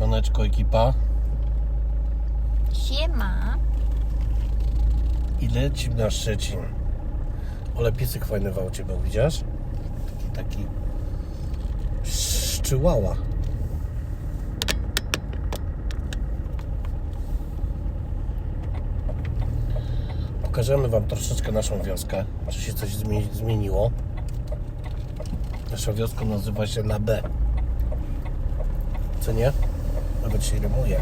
Siemaneczko ekipa Siema. i lecimy na Szczecin. Ale piecyk fajny w aucie był, widzisz? Taki szczyłała. Pokażemy Wam troszeczkę naszą wioskę, czy się coś zmieni- zmieniło. Nasza wioska nazywa się na B. Co nie? Nawet się rymuje.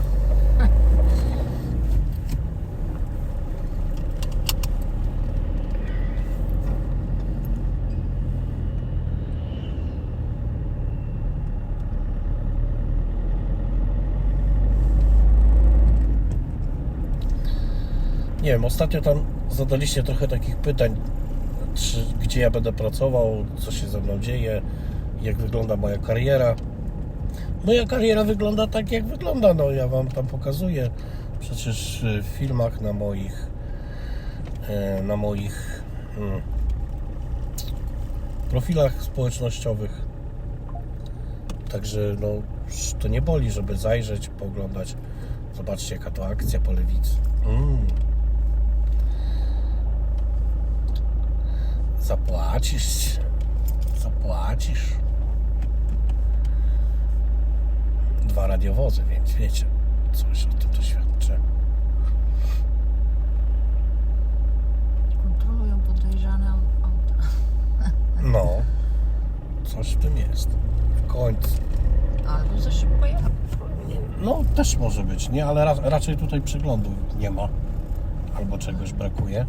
Nie wiem, ostatnio tam zadaliście trochę takich pytań, czy, gdzie ja będę pracował, co się ze mną dzieje, jak wygląda moja kariera. Moja kariera wygląda tak, jak wygląda. No, ja Wam tam pokazuję przecież w filmach na moich e, na moich mm, profilach społecznościowych. Także no, to nie boli, żeby zajrzeć, pooglądać. Zobaczcie, jaka to akcja po lewicy. Mm. Zapłacisz. Zapłacisz. Dwa radiowozy, więc wiecie, coś o tym to świadczy. Kontrolują podejrzane au- auta. No, coś w tym jest. W końcu. Albo za szybko jadą. No, też może być, nie? Ale ra raczej tutaj przeglądu nie ma. Albo czegoś brakuje.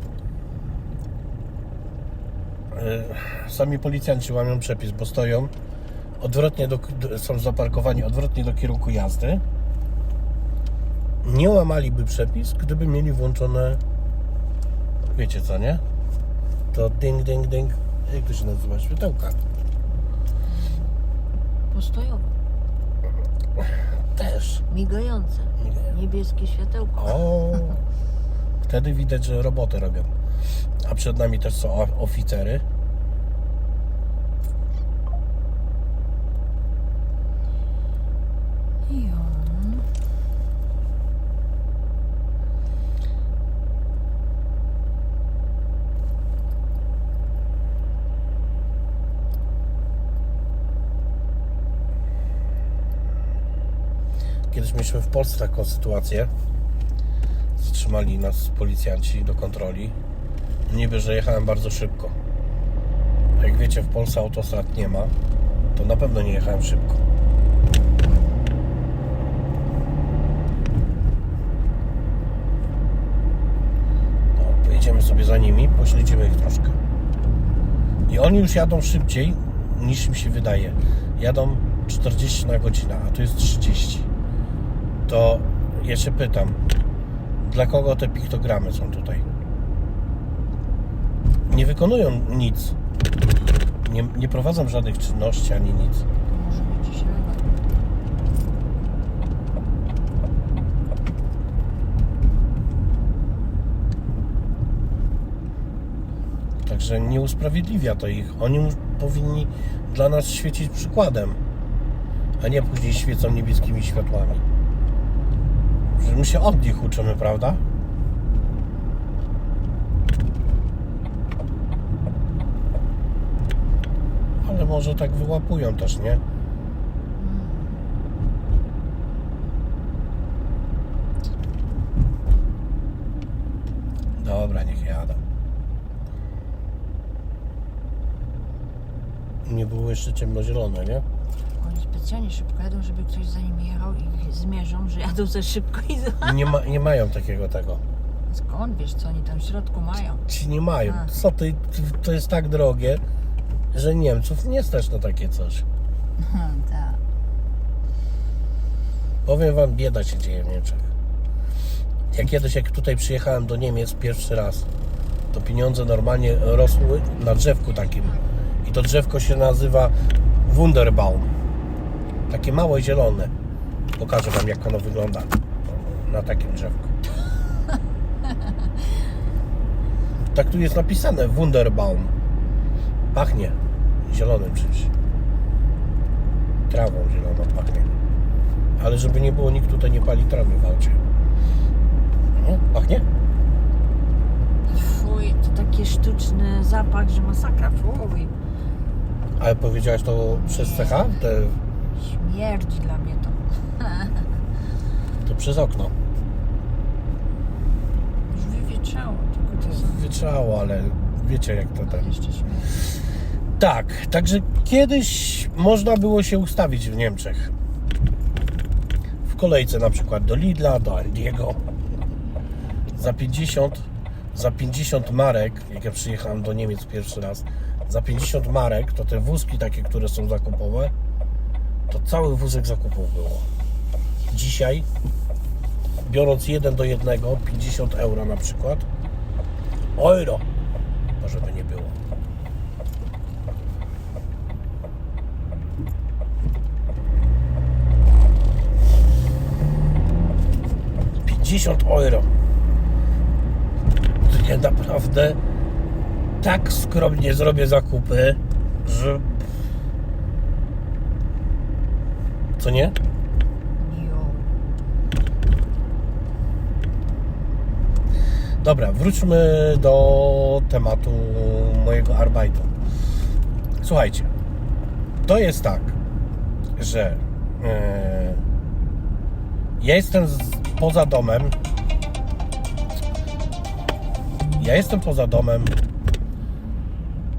Yy, Sami policjanci łamią przepis, bo stoją odwrotnie do, są zaparkowani odwrotnie do kierunku jazdy. Nie łamaliby przepis, gdyby mieli włączone wiecie co, nie? To ding, ding, ding. Jak to się nazywa? Światełka. Postojowo. Też. Migające. Niebieskie światełko. O, wtedy widać, że robotę robią. A przed nami też są oficery. Kiedyś mieliśmy w Polsce taką sytuację. Zatrzymali nas policjanci do kontroli. Niby, że jechałem bardzo szybko. Jak wiecie, w Polsce autostrad nie ma, to na pewno nie jechałem szybko. No, pojedziemy sobie za nimi, pośledzimy ich troszkę. I oni już jadą szybciej niż im się wydaje. Jadą 40 na godzinę, a tu jest 30. To ja się pytam, dla kogo te piktogramy są tutaj? Nie wykonują nic. Nie, nie prowadzą żadnych czynności ani nic. Także nie usprawiedliwia to ich. Oni powinni dla nas świecić przykładem, a nie później świecą niebieskimi światłami. Że my się od nich uczymy, prawda? Ale może tak wyłapują też, nie? Dobra, niech jadą. Nie było jeszcze ciemnozielone, nie? Oni specjalnie szybko jadą, żeby ktoś za nimi jechał i zmierzą, że jadą za szybko i za... Nie, ma, nie mają takiego tego. Skąd wiesz, co oni tam w środku mają? Ci nie mają. A. Co ty, to jest tak drogie, że Niemców nie stać na takie coś. Tak. Powiem wam, bieda się dzieje w Niemczech. Ja kiedyś, jak tutaj przyjechałem do Niemiec pierwszy raz, to pieniądze normalnie rosły na drzewku takim. I to drzewko się nazywa Wunderbaum. Takie małe, zielone. Pokażę wam, jak ono wygląda na takim drzewku. Tak tu jest napisane Wunderbaum. Pachnie zielonym czymś. Trawą zieloną pachnie. ale żeby nie było, nikt tutaj nie pali trawy w aucie. No, pachnie? Fuj, to taki sztuczny zapach, że masakra. Fuj, Ale powiedziałaś to przez CH? Te, śmierdzi dla mnie to. to przez okno. Już wywietrzało, tylko to jest ale wiecie jak to ten... jeszcze. Tak, także kiedyś można było się ustawić w Niemczech. W kolejce na przykład do Lidla, do Aldiego. Za 50, za 50 marek, jak ja przyjechałem do Niemiec pierwszy raz, za 50 marek, to te wózki takie, które są zakupowe, to cały wózek zakupów było. Dzisiaj, biorąc jeden do jednego, 50 euro na przykład, euro, to żeby nie było. 50 euro. Ja naprawdę tak skromnie zrobię zakupy, że. Co nie? Dobra, wróćmy do tematu mojego arbeitu. Słuchajcie, to jest tak, że e, ja jestem z, poza domem. Ja jestem poza domem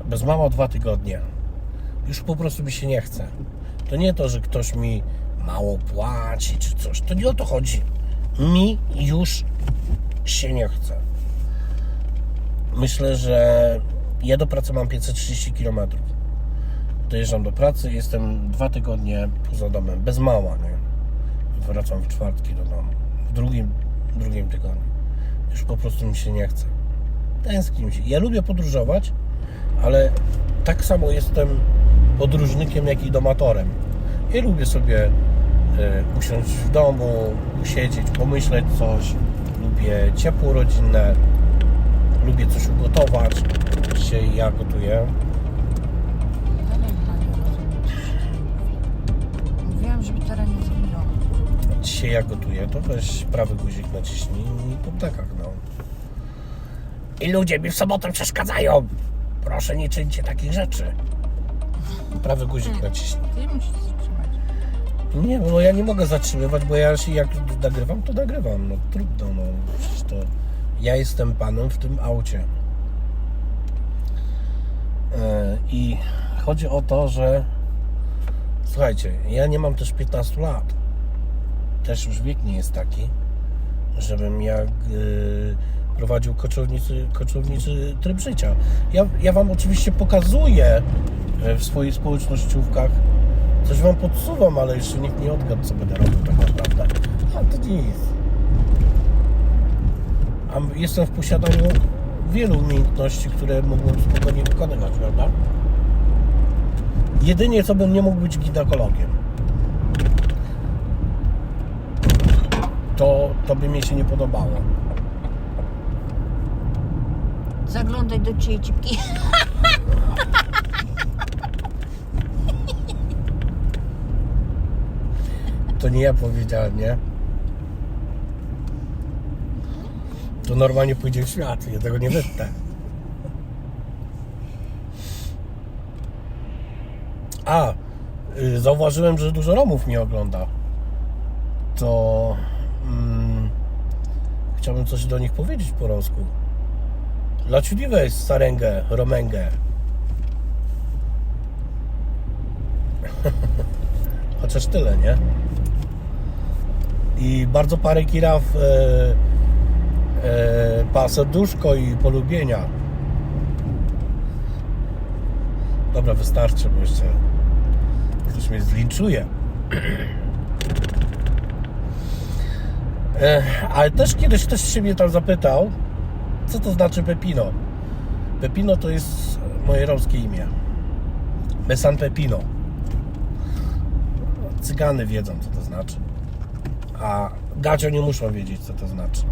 bez mama dwa tygodnie. Już po prostu mi się nie chce. To nie to, że ktoś mi mało płaci czy coś. To nie o to chodzi. Mi już się nie chce. Myślę, że ja do pracy mam 530 km. Dojeżdżam do pracy, jestem dwa tygodnie poza domem, bez mała, nie? Wracam w czwartki do domu. W drugim, drugim tygodniu. Już po prostu mi się nie chce. Tęskni mi się. Ja lubię podróżować, ale tak samo jestem podróżnikiem, jak i domatorem. Ja lubię sobie e, usiąść w domu, usiedzieć, pomyśleć coś. Lubię ciepło rodzinne, lubię coś ugotować. Dzisiaj ja gotuję. Mówiłam, żeby teraz nie zginął. Dzisiaj ja gotuję, to weź prawy guzik naciśnij i po ptakach, no. I ludzie mi w sobotę przeszkadzają. Proszę, nie czyńcie takich rzeczy. Prawy guzik naciśnij. Ty musisz zatrzymać. Nie, bo ja nie mogę zatrzymywać, bo ja się jak nagrywam, to nagrywam. No trudno, no. Przecież to ja jestem panem w tym aucie. E, I chodzi o to, że słuchajcie, ja nie mam też 15 lat. Też już wiek nie jest taki, żebym jak y, prowadził koczowniczy, koczowniczy tryb życia. Ja, ja wam oczywiście pokazuję e, w swoich społecznościówkach Coś wam podsuwam, ale jeszcze nikt nie odgadł, co będę robił tak naprawdę. A to nic. A jestem w posiadaniu wielu umiejętności, które mógłbym spokojnie wykonywać, prawda? Jedynie co bym nie mógł być ginekologiem. To, to by mi się nie podobało. Zaglądaj do czyjej cipki. To nie ja powiedziałem, nie? To normalnie pójdzie w świat, ja tego nie wytnę. A, y, zauważyłem, że dużo Romów mnie ogląda. To mm, chciałbym coś do nich powiedzieć po polsku. Laciuliwe sarengę, romengę. Chociaż tyle, nie? I bardzo parę kiraw e, e, i polubienia. Dobra, wystarczy, bo jeszcze ktoś mnie zlinczuje. E, ale też kiedyś ktoś się mnie tam zapytał, co to znaczy Pepino. Pepino to jest moje romskie imię. Mesan Pepino. Cygany wiedzą, co to znaczy. A gacio nie muszą wiedzieć, co to znaczy.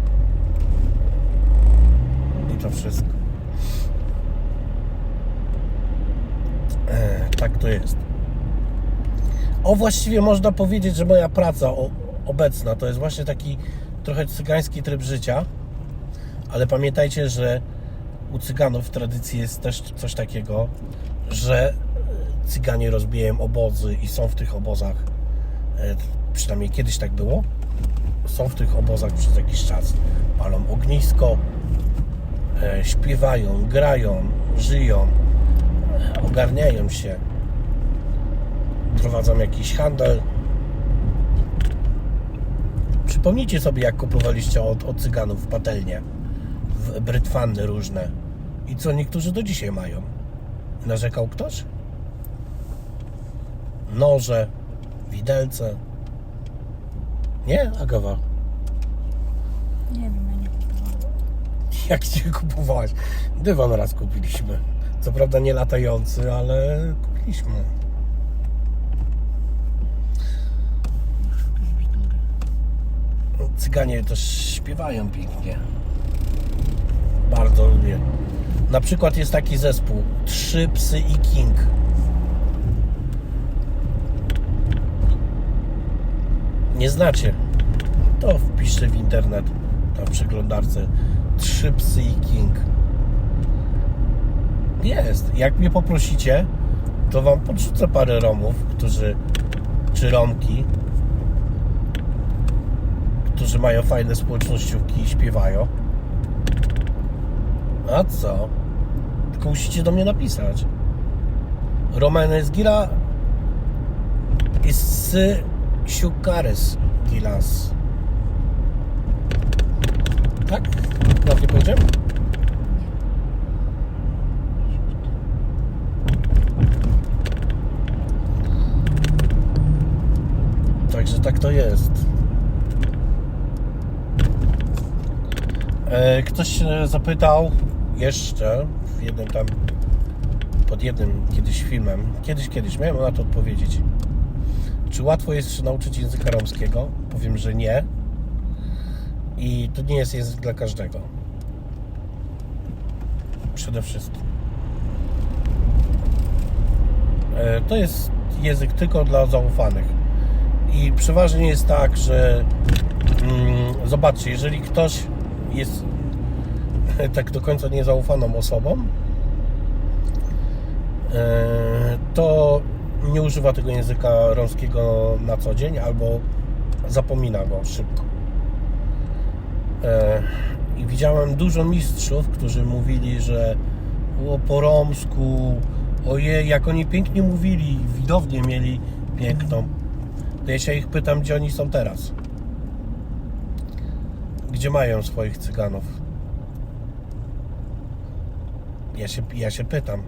I to wszystko. E, tak to jest. O, właściwie można powiedzieć, że moja praca obecna to jest właśnie taki trochę cygański tryb życia, ale pamiętajcie, że u cyganów w tradycji jest też coś takiego, że cyganie rozbijają obozy i są w tych obozach, e, przynajmniej kiedyś tak było, są w tych obozach przez jakiś czas, palą ognisko, e, śpiewają, grają, żyją, e, ogarniają się, prowadzą jakiś handel. Przypomnijcie sobie, jak kupowaliście od, od cyganów w brytwanny różne i co niektórzy do dzisiaj mają. Narzekał ktoś? Noże, widelce. Nie, Agawa? Nie wiem, ja nie kupowałam. Jak cię kupowałaś? Dywan raz kupiliśmy. Co prawda nie latający, ale kupiliśmy. Cyganie też śpiewają pięknie. Bardzo lubię. Na przykład jest taki zespół Trzy Psy i King. Nie znacie? To wpiszcie w internet, w przeglądarce Trzy Psy i King. Jest. Jak mnie poprosicie, to wam podrzucę parę Romów, którzy czy Romki, którzy mają fajne społecznościówki i śpiewają. A co? Tylko musicie do mnie napisać. Romanes gira is siukares gilas. Tak? Dobrze powiedziałem? Także tak to jest. E, Ktoś się zapytał jeszcze w jednym tam, pod jednym kiedyś filmem, kiedyś, kiedyś, miałem na to odpowiedzieć. Czy łatwo jest się nauczyć języka romskiego? Powiem, że nie. I to nie jest język dla każdego. Przede wszystkim. E, To jest język tylko dla zaufanych. I przeważnie jest tak, że mm, zobaczcie, jeżeli ktoś jest tak do końca niezaufaną osobą, e, to nie używa tego języka romskiego na co dzień albo zapomina go szybko. E, I widziałem dużo mistrzów, którzy mówili, że o, po romsku, ojej, jak oni pięknie mówili, widownię mieli piękną. To ja się ich pytam, gdzie oni są teraz. Gdzie mają swoich cyganów? Ja się, ja się pytam.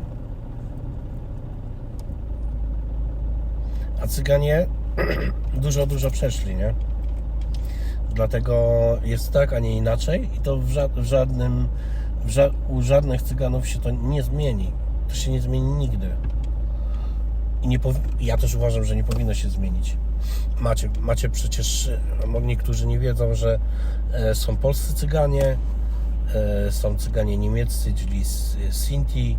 A cyganie dużo, dużo przeszli, nie? Dlatego jest tak, a nie inaczej i to w, ża- w żadnym, w ża- u żadnych cyganów się to nie zmieni. To się nie zmieni nigdy. I nie ja też uważam, że nie powinno się zmienić. Macie, macie przecież, e, no niektórzy nie wiedzą, że e, są polscy cyganie, są cyganie niemieccy, czyli Sinti,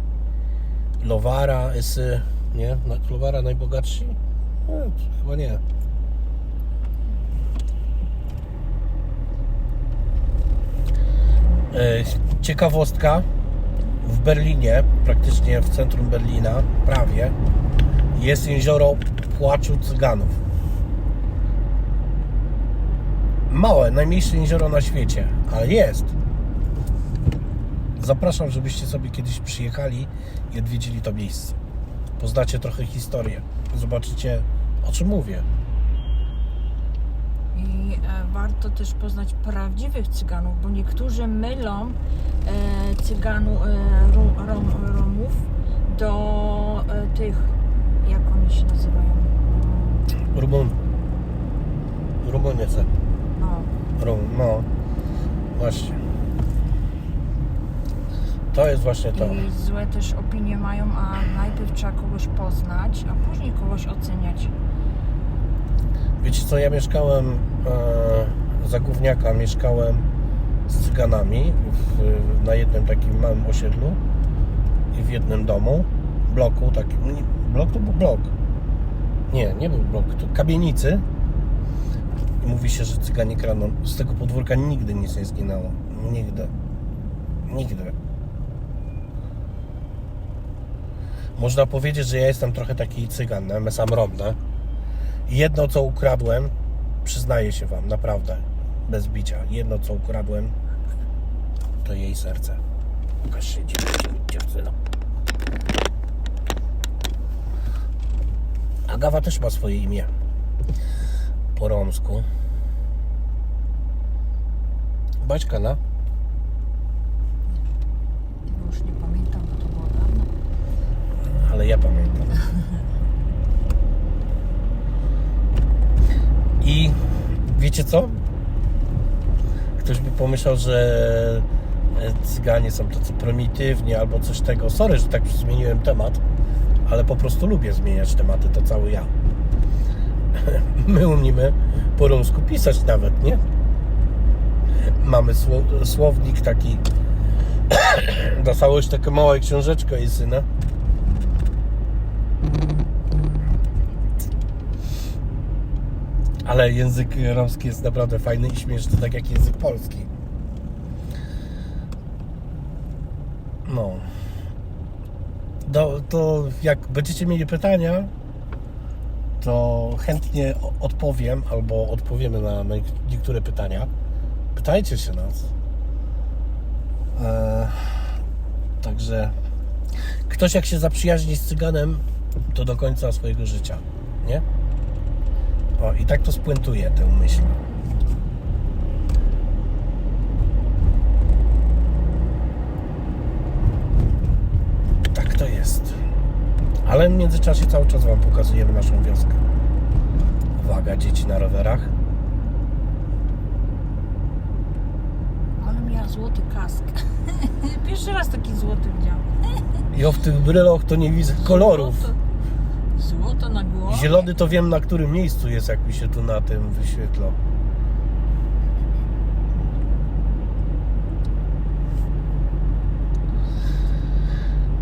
Lowara, Esy, nie? Na- Lowara najbogatsi? No, chyba nie. E, Ciekawostka, w Berlinie, praktycznie w centrum Berlina, prawie, jest jezioro Płaczu Cyganów. Małe, najmniejsze jezioro na świecie, ale jest. Zapraszam, żebyście sobie kiedyś przyjechali i odwiedzili to miejsce. Poznacie trochę historię. Zobaczycie, o czym mówię. I e, warto też poznać prawdziwych cyganów, bo niektórzy mylą e, cyganu, e, rom, rom, Romów do e, tych, jak oni się nazywają? Rumun. Rumuniece. No, Rum, no. Właśnie. Jest właśnie to. i złe też opinie mają, a najpierw trzeba kogoś poznać, a później kogoś oceniać. Wiecie co, ja mieszkałem e, za gówniaka, mieszkałem z cyganami w, na jednym takim małym osiedlu i w jednym domu, bloku, takim, nie, blok to był blok, Nie, nie był blok, to kamienicy. I mówi się, że cyganie kraną. Z tego podwórka nigdy nic nie zginęło. Nigdy. Nigdy. Można powiedzieć, że ja jestem trochę taki cygan, na sam robne. Jedno co ukradłem, przyznaję się wam, naprawdę, bez bicia. Jedno co ukradłem, to jej serce. Pokaż się dziewczyno. Agawa też ma swoje imię. Po romsku. Baćka na. Już nie pamiętam, bo to było dawno. Ale ja pamiętam. I wiecie co? Ktoś by pomyślał, że e, cyganie są tacy prymitywni albo coś tego. Sorry, że tak zmieniłem temat, ale po prostu lubię zmieniać tematy, to cały ja. My umiemy po rumsku pisać nawet, nie? Mamy sło- słownik taki Dostało się taka mała książeczka i syna. Ale język romski jest naprawdę fajny i śmieszny, tak jak język polski. No. Do, to jak będziecie mieli pytania, to chętnie odpowiem albo odpowiemy na niektóre pytania. Pytajcie się nas. Eee, także ktoś jak się zaprzyjaźni z cyganem, to do końca swojego życia, nie? O, i tak to spuentuje tę myśl. Tak to jest. Ale w międzyczasie cały czas Wam pokazujemy naszą wioskę. Uwaga, dzieci na rowerach. Ale miała złoty kask. Pierwszy raz taki złoty widziałam. I o w tych bryloch to nie widzę kolorów. Złoto, złoto na głowie. Zielony to wiem na którym miejscu jest, jak mi się tu na tym wyświetla.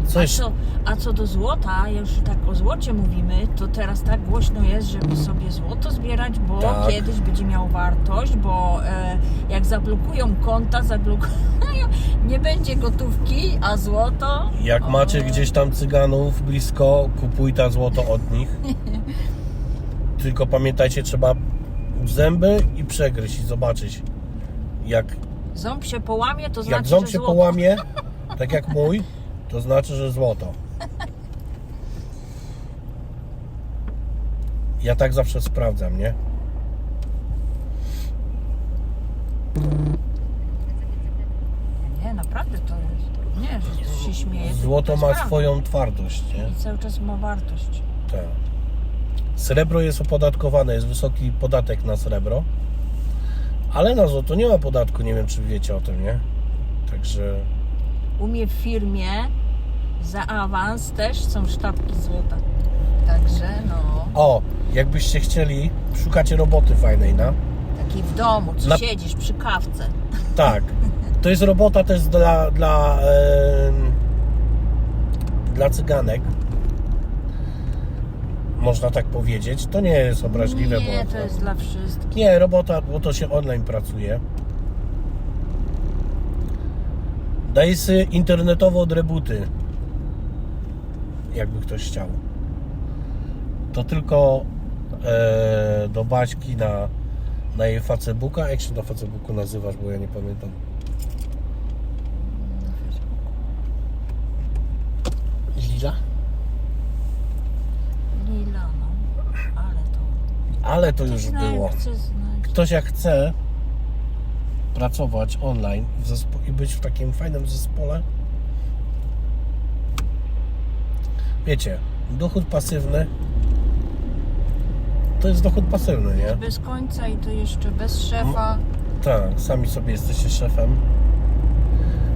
A Coś. co, a co do złota, już tak o złocie mówimy, to teraz tak głośno jest, żeby sobie złoto zbierać, bo Tak. kiedyś będzie miał wartość, bo e, jak zablokują konta, zablokują, nie będzie gotówki, a złoto... Jak o, macie gdzieś tam cyganów blisko, kupuj ta złoto od nich. Tylko pamiętajcie, trzeba zęby i przegryźć i zobaczyć. Jak, Ząb się połamie, to jak znaczy, ząb że się złoto. połamie, tak jak mój, to znaczy, że złoto. Ja tak zawsze sprawdzam, nie? Nie, naprawdę to jest... Nie, że się śmieje. tylko Złoto to jest ma prawda. swoją twardość, nie? I cały czas ma wartość. Tak. Srebro jest opodatkowane, jest wysoki podatek na srebro, ale na złoto nie ma podatku, nie wiem czy wiecie o tym, nie? Także U mnie w firmie za awans też są sztabki złota. Także no, o, jakbyście chcieli, szukacie roboty fajnej, na? taki w domu, co Na- siedzisz przy kawce. Tak. To jest robota też dla dla, em, dla cyganek. Można tak powiedzieć. To nie jest obraźliwe, Nie, bo to jest dla wszystkich. Nie, robota, bo to się online pracuje. Daje się internetowo od rebuty. Jakby ktoś chciał. To tylko e, do Baśki na, na jej Facebooka. Jak się na Facebooku nazywasz, bo ja nie pamiętam. Lila? Lila, no. Ale to... Ale to już było. Ktoś jak chce pracować online i być w takim fajnym zespole, wiecie, dochód pasywny to jest dochód pasywny, nie? Bez końca i to jeszcze bez szefa. Tak, sami sobie jesteście szefem.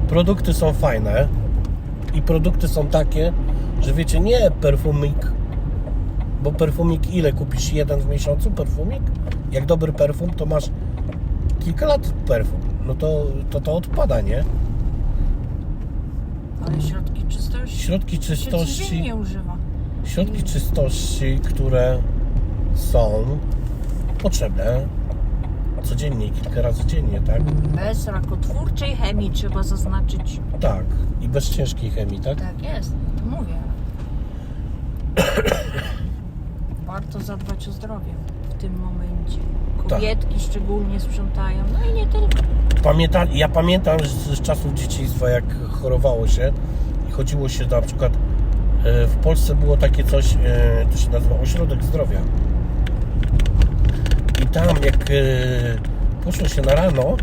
Produkty są fajne i produkty są takie, że wiecie, nie perfumik, bo perfumik ile kupisz? Jeden w miesiącu perfumik? Jak dobry perfum, to masz kilka lat perfum. No to to, to odpada, nie? Ale środki czystości Środki się codziennie czystości, używa. środki czystości, które są potrzebne codziennie, kilka razy dziennie, tak? Bez rakotwórczej chemii trzeba zaznaczyć. Tak. I bez ciężkiej chemii, tak? Tak jest, to mówię. Warto zadbać o zdrowie w tym momencie. Kobietki szczególnie sprzątają, no i nie tylko. Pamięta, ja pamiętam z, z czasów dzieciństwa, jak chorowało się i chodziło się na przykład e, w Polsce było takie coś, e, to się nazywa Ośrodek Zdrowia. I tam jak e, poszło się na rano,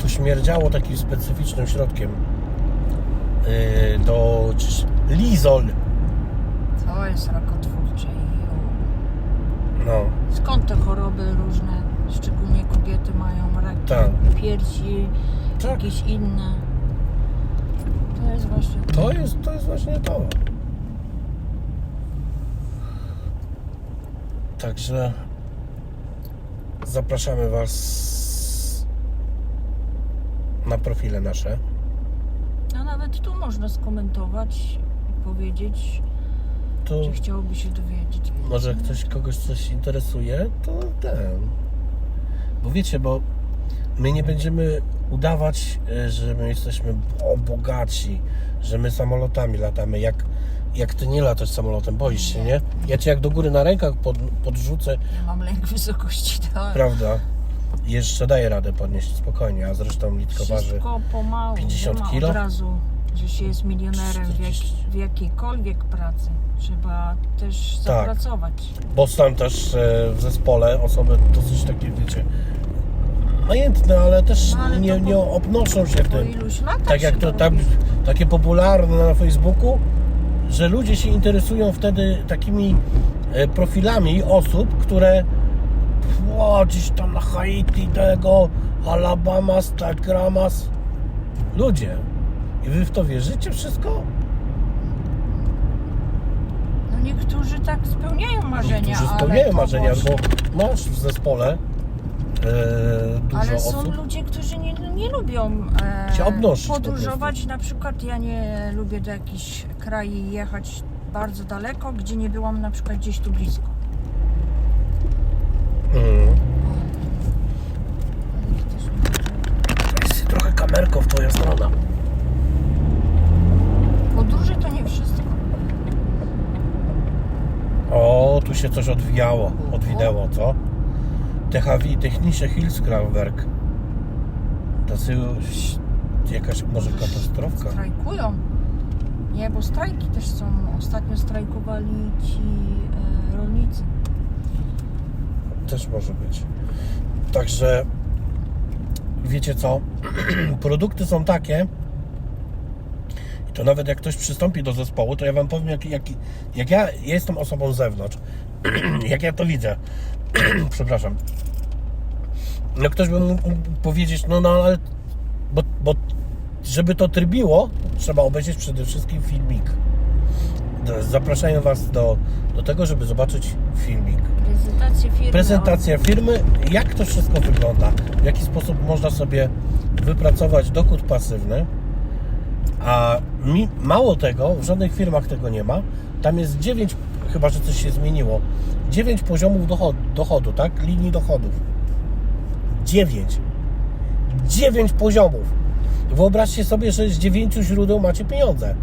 to śmierdziało takim specyficznym środkiem e, do czyż- lizol. To jest rakotwórcze. i- No, Skąd te choroby różne, szczególnie kobiety mają raki Tak. piersi, Tak. jakieś inne. To jest właśnie to jest, to jest właśnie to. Także zapraszamy Was na profile nasze. A nawet tu można skomentować i powiedzieć, To że chciałoby się dowiedzieć. może ktoś kogoś coś interesuje, to ten. Bo wiecie, bo my nie będziemy udawać, e, że my jesteśmy bogaci, że my samolotami latamy. Jak, jak ty nie latasz samolotem, boisz się, nie? Ja cię jak do góry na rękach pod, podrzucę, Ja mam lęk wysokości, to Prawda. Jeszcze daje radę podnieść spokojnie, a zresztą waży. wszystko pomału. 50 nie że się jest milionerem w, jak, 40. w jakiejkolwiek pracy. Trzeba też Tak. zapracować. Bo są też e, w zespole osoby dosyć takie, wiecie, majętne, ale też No, ale nie, po- nie obnoszą się Po tym. iluś latach Tak jak się to tam, robi. takie popularne na Facebooku, że ludzie się interesują wtedy takimi e, profilami osób, które o, gdzieś tam na Haiti tego, Alabama, Stagramas. Ludzie. I wy w to wierzycie wszystko? No niektórzy tak spełniają marzenia, Niektórzy ale spełniają to marzenia, właśnie- bo masz w zespole e, dużo Ale są osób. ludzie, którzy nie, nie lubią Się e, obnosić po podróżować. Na przykład ja nie lubię do jakichś krajów jechać bardzo daleko, gdzie nie byłam na przykład gdzieś tu blisko. Mm. Ale ich też nie Jest trochę kamerką w twoją stronę. Podróże to nie wszystko. Coś odwijało, odwinęło, co? THW, Technische Hilfskraftwerk. To jest jakaś może katastrofka. Strajkują. Nie, bo strajki też są. Ostatnio strajkowali ci e, rolnicy. Też może być. Także wiecie co? Produkty są takie. I to nawet jak ktoś przystąpi do zespołu, to ja wam powiem, jak, jak, jak ja jestem osobą z zewnątrz, jak ja to widzę. Przepraszam. No ktoś by mógł powiedzieć, no no ale bo, bo żeby to trybiło, trzeba obejrzeć przede wszystkim filmik. Zapraszają Was do, do tego, żeby zobaczyć filmik Prezentacje firmy. prezentacja firmy, jak to wszystko wygląda, w jaki sposób można sobie wypracować dochód pasywny. A mi, mało tego, w żadnych firmach tego nie ma. Tam jest 9, chyba że coś się zmieniło, 9 poziomów dochodu, dochodu tak? Linii dochodów. 9. 9 poziomów. Wyobraźcie sobie, że z 9 źródeł macie pieniądze.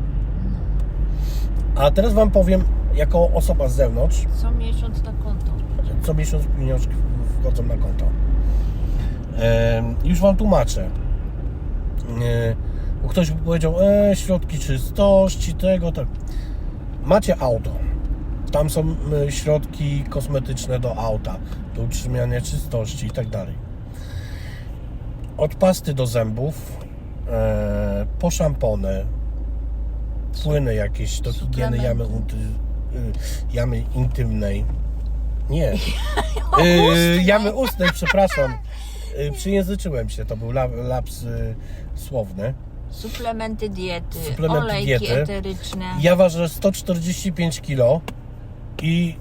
A teraz Wam powiem, jako osoba z zewnątrz, Co miesiąc na konto. co miesiąc pieniążki wchodzą na konto. Em, już Wam tłumaczę. E, bo ktoś by powiedział, e, środki czystości, tego, tak. Macie auto. Tam są e, środki kosmetyczne do auta, do utrzymania czystości i tak dalej. Od pasty do zębów, e, po szampony, płyny jakieś do higieny jamy, y, jamy intymnej. Nie. Yy, jamy ustnej, przepraszam. Yy, przyjęzyczyłem się, to był la- laps yy, słowny. Suplementy diety, Suplementy olejki diety. eteryczne. Ja ważę 145 kg i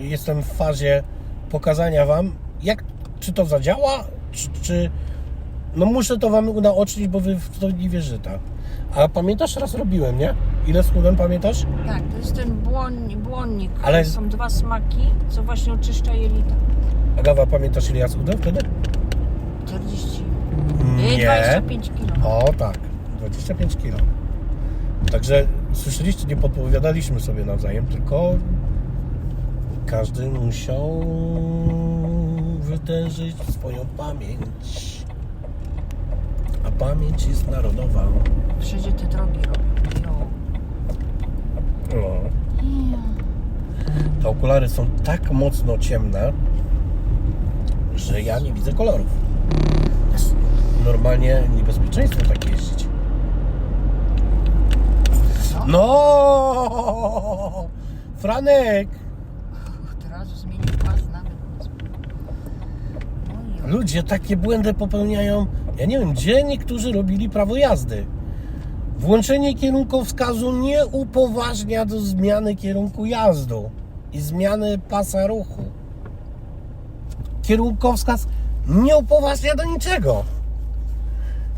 yy, jestem w fazie pokazania Wam, jak, czy to zadziała, czy, czy no muszę to Wam unaocznić, bo Wy w to nie wierzycie. A pamiętasz, raz robiłem, nie? Ile schudłem, pamiętasz? Tak, to jest ten błon, błonnik. Ale- Są dwa smaki, co właśnie oczyszcza jelita. Agawa, pamiętasz ile ja schudłem wtedy? 40. Nie. 25 kg. O tak, 25 kilo. Także słyszeliście, nie podpowiadaliśmy sobie nawzajem, tylko każdy musiał wytężyć swoją pamięć. A pamięć jest narodowa. Wszędzie te drogi robią. Jo. No. Te okulary są tak mocno ciemne, że ja nie widzę kolorów. Normalnie niebezpieczeństwo tak jeździć. Co? No! Franek! Od razu zmienił pas nawet. Oj. Ludzie takie błędy popełniają. Ja nie wiem, gdzie niektórzy robili prawo jazdy. Włączenie kierunkowskazu nie upoważnia do zmiany kierunku jazdu i zmiany pasa ruchu. Kierunkowskaz nie upoważnia do niczego.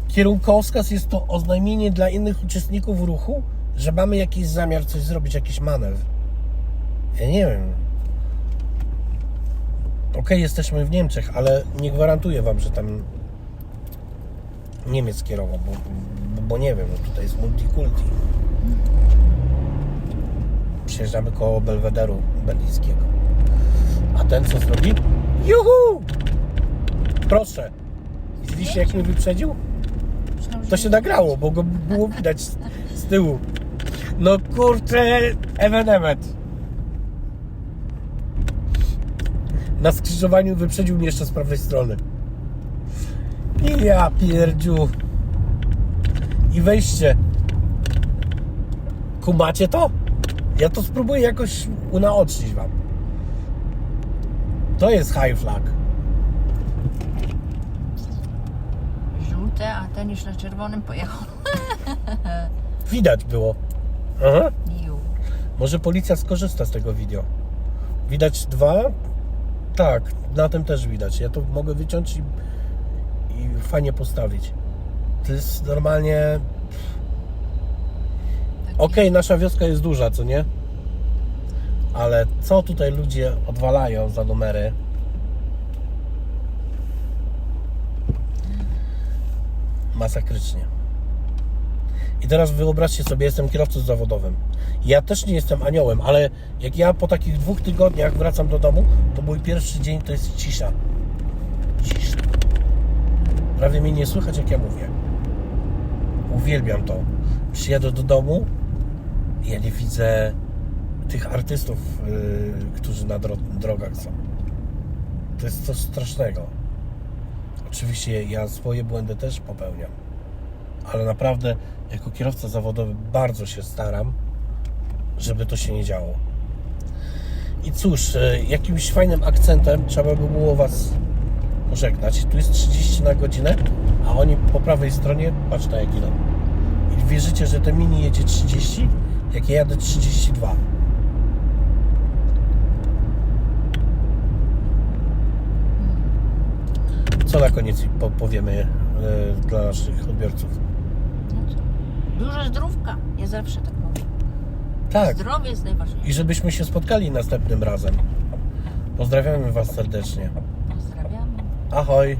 Kierunkowskaz jest to oznajmienie dla innych uczestników ruchu, że mamy jakiś zamiar coś zrobić, jakiś manewr. Ja nie wiem. Okej, jesteśmy w Niemczech, ale nie gwarantuję Wam, że tam Niemiec kierował, bo, bo, bo nie wiem, tutaj jest multikulti. Przejeżdżamy koło Belwederu berlińskiego. A ten co zrobi? Juhu! Proszę. Widzieliście jak mnie wyprzedził? To się nagrało, bo go było widać z tyłu. No kurczę, ewenement. Na skrzyżowaniu wyprzedził mnie jeszcze z prawej strony. I ja pierdziu. I wejście. Kumacie to? Ja to spróbuję jakoś unaocznić wam. To jest high flag. Żółte, a ten już na czerwonym pojechał. Widać było. Aha. Ju. Może policja skorzysta z tego wideo. Widać dwa? Tak, na tym też widać. Ja to mogę wyciąć i, i fajnie postawić. To jest normalnie. Okej, nasza wioska jest duża, co nie? Ale co tutaj ludzie odwalają za numery? Masakrycznie. I teraz wyobraźcie sobie, jestem kierowcą zawodowym. Ja też nie jestem aniołem, ale jak ja po takich dwóch tygodniach wracam do domu, to mój pierwszy dzień to jest cisza. Cisza. Prawie mnie nie słychać, jak ja mówię. Uwielbiam to. Przyjadę do domu ja nie widzę tych artystów, yy, którzy na dro- drogach są. To jest coś strasznego. Oczywiście ja swoje błędy też popełniam, ale naprawdę jako kierowca zawodowy bardzo się staram, żeby to się nie działo. I cóż, yy, jakimś fajnym akcentem trzeba by było Was pożegnać. Tu jest 30 na godzinę, a oni po prawej stronie, patrz na jak idą. I wierzycie, że ten mini jedzie 30, jak ja jadę 32. Co na koniec po, powiemy e, dla naszych odbiorców? Dużo zdrówka. Ja zawsze tak mówię. Tak, Zdrowie jest najważniejsze. i żebyśmy się spotkali następnym razem. Pozdrawiamy Was serdecznie. Pozdrawiamy. Ahoj!